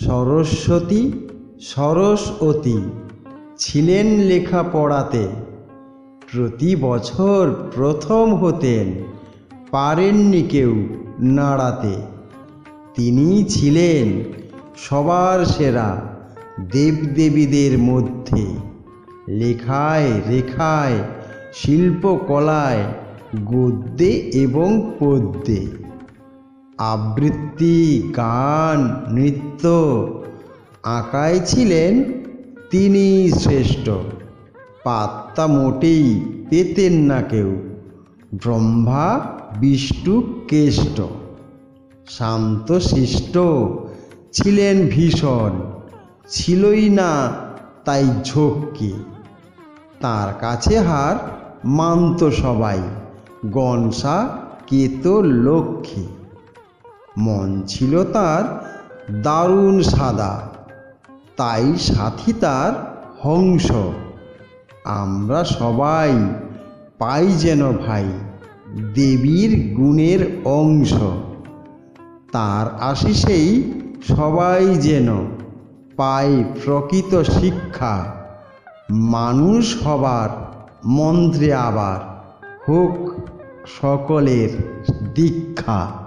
সরস্বতী সরস্বতী ছিলেন লেখাপড়াতে। প্রতি বছর প্রথম হতেন, পারেননি কেউ নাড়াতে। তিনি ছিলেন সবার সেরা দেবদেবীদের মধ্যে। লেখায় রেখায়, শিল্পকলায় গদ্যে এবং পদ্যে। আবৃত্তি, গান, নৃত্য আঁকায় ছিলেন তিনি শ্রেষ্ঠ। পাত্তা মোটেই পেতেন না কেউ। ব্রহ্মা, বিষ্ণু, কেষ্ট। শান্তশিষ্ট ছিলেন ভীষণ। ছিলই না তাই ঝক্কি। তার কাছে হার মানত সবাই। গনসা, কেত, লক্ষ্মী। মন ছিল তার দারুণ সাদা, তাই সাথী তার হংস। আমরা সবাই পাই যেন ভাই, দেবীর গুণের অংশ। তার আশিসেই সবাই যেন পায় প্রকৃত শিক্ষা। মানুষ হবার মন্ত্রে আবার হোক সকলের দীক্ষা।